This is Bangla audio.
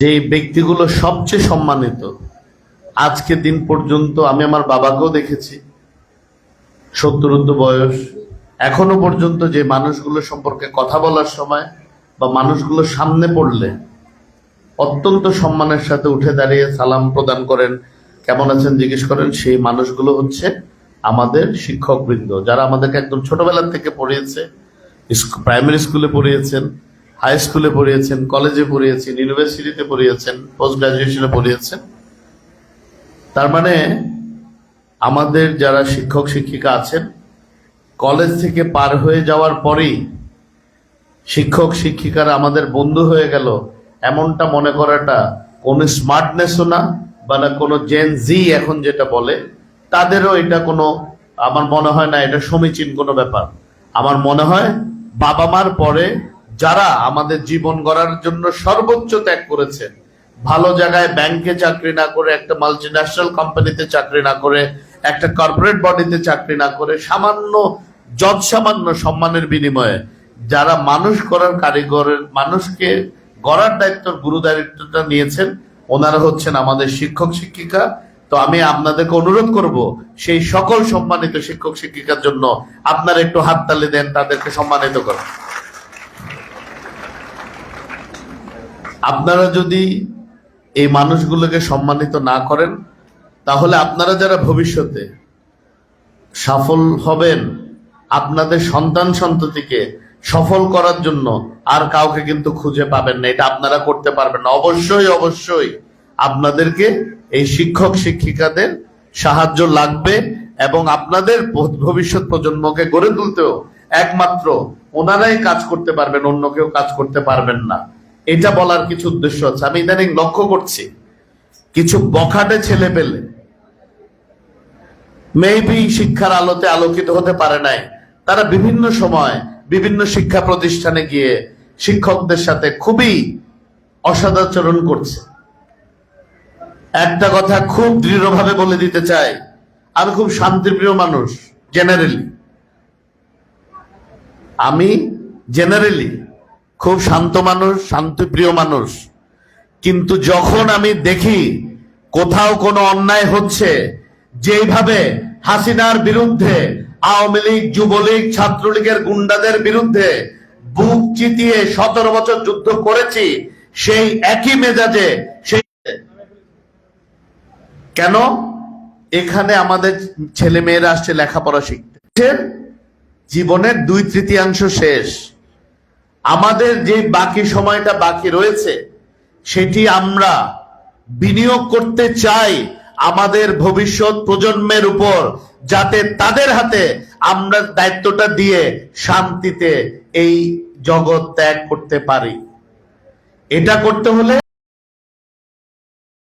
যে ব্যক্তিগুলো সবচেয়ে সম্মানিত, আজকে দিন পর্যন্ত আমি আমার বাবাকেও দেখেছি, সত্তর বয়স। এখনও পর্যন্ত যে মানুষগুলো সম্পর্কে কথা বলার সময় বা মানুষগুলো সামনে পড়লে অত্যন্ত সম্মানের সাথে উঠে দাঁড়িয়ে সালাম প্রদান করেন, কেমন আছেন জিজ্ঞেস করেন, সেই মানুষগুলো হচ্ছে আমাদের শিক্ষকবৃন্দ, যারা আমাদেরকে একদম ছোটবেলার থেকে পড়িয়েছে প্রাইমারি স্কুলে পড়িয়েছেন হাই স্কুলে পড়িয়েছেন কলেজে পড়িয়েছেন ইউনিভার্সিটিতে পড়িয়েছেন পোস্ট গ্রাজুয়েশনে পড়িয়েছেন। তার মানে আমাদের যারা শিক্ষক, শিক্ষিকা আছেন কলেজ থেকে পার হয়ে যাওয়ার পরেই শিক্ষক, শিক্ষিকারা আমাদের বন্ধু হয়ে গেল, এমনটা মনে করাটা কোনো স্মার্টনেসও না বা না কোনো জেন জি এখন যেটা বলে, তাদেরও এটা কোনো, আমার মনে হয় না এটা সমীচীন কোনো ব্যাপার। আমার মনে হয় বাবা মার পরে যারা আমাদের জীবন গড়ার জন্য সর্বোচ্চ ত্যাগ করেছেন, ভালো জায়গায় ব্যাংকে চাকরি না করে, একটা মাল্টি ন্যাশনাল কোম্পানিতে চাকরি না করে, একটা কর্পোরেট বডিতে চাকরি না করে, সামান্য যৎ সামান্য সম্মানের বিনিময়ে যারা মানুষ করার কারিগরের, মানুষকে গড়ার দায়িত্ব গুরু দায়িত্বটা নিয়েছেন, ওনারা হচ্ছেন আমাদের শিক্ষক শিক্ষিকা। তো আমি আপনাদেরকে অনুরোধ করব, সেই সকল সম্মানিত শিক্ষক শিক্ষিকার জন্য আপনারা একটু হাততালি দেন, তাদেরকে সম্মানিত করেন। আপনারা যদি এই মানুষগুলোকে সম্মানিত না করেন, তাহলে আপনারা যারা ভবিষ্যতে সফল হবেন, আপনাদের সন্তান সন্ততিকে সফল করার জন্য আর কাউকে কিন্তু খুঁজে পাবেন না। এটা আপনারা করতে পারবেন না। অবশ্যই অবশ্যই আপনাদেরকে এই শিক্ষক, শিক্ষিকাদের সাহায্য লাগবে এবং আপনাদের ভবিষ্যৎ প্রজন্মকে গড়ে তুলতেও একমাত্র ওনারাই কাজ করতে পারবেন, অন্য কেউ কাজ করতে পারবেন না। এটা বলার কিছু উদ্দেশ্য আছে। আমি ইদানিং লক্ষ্য করছি, কিছু বখাটে ছেলে পেলে মেবি শিক্ষার আলোতে আলোকিত হতে পারে নাই, তারা বিভিন্ন সময় বিভিন্ন শিক্ষা প্রতিষ্ঠানে গিয়ে শিক্ষকদের সাথে খুবই অসদাচরণ করছে। একটা কথা খুব দৃঢ়ভাবে বলে দিতে চাই, আমি খুব শান্তিপ্রিয় মানুষ জেনারেলি আমি জেনারেলি খুব শান্ত মানুষ, শান্তিপ্রিয় মানুষ। কিন্তু যখন আমি দেখি কোথাও কোনো অন্যায় হচ্ছে, যেইভাবে হাসিনার বিরুদ্ধে, আওয়ামী লীগ, যুবলীগ, ছাত্রলীগের গুন্ডাদের বিরুদ্ধে বুক চিতিয়ে সতেরো বছর যুদ্ধ করেছি, সেই একই মেজাজে সেই কেন? এখানে আমাদের ছেলে মেয়েরা আসছে লেখাপড়া শিখতে। জীবনের দুই তৃতীয়াংশ শেষ। আমাদের যে বাকি সময়টা বাকি রয়েছে, সেটি আমরা বিনিয়োগ করতে চাই আমাদের ভবিষ্যৎ প্রজন্মের উপর, যাতে তাদের হাতে আমরা দায়িত্বটা দিয়ে শান্তিতে এই জগৎ ত্যাগ করতে পারি। এটা করতে হলে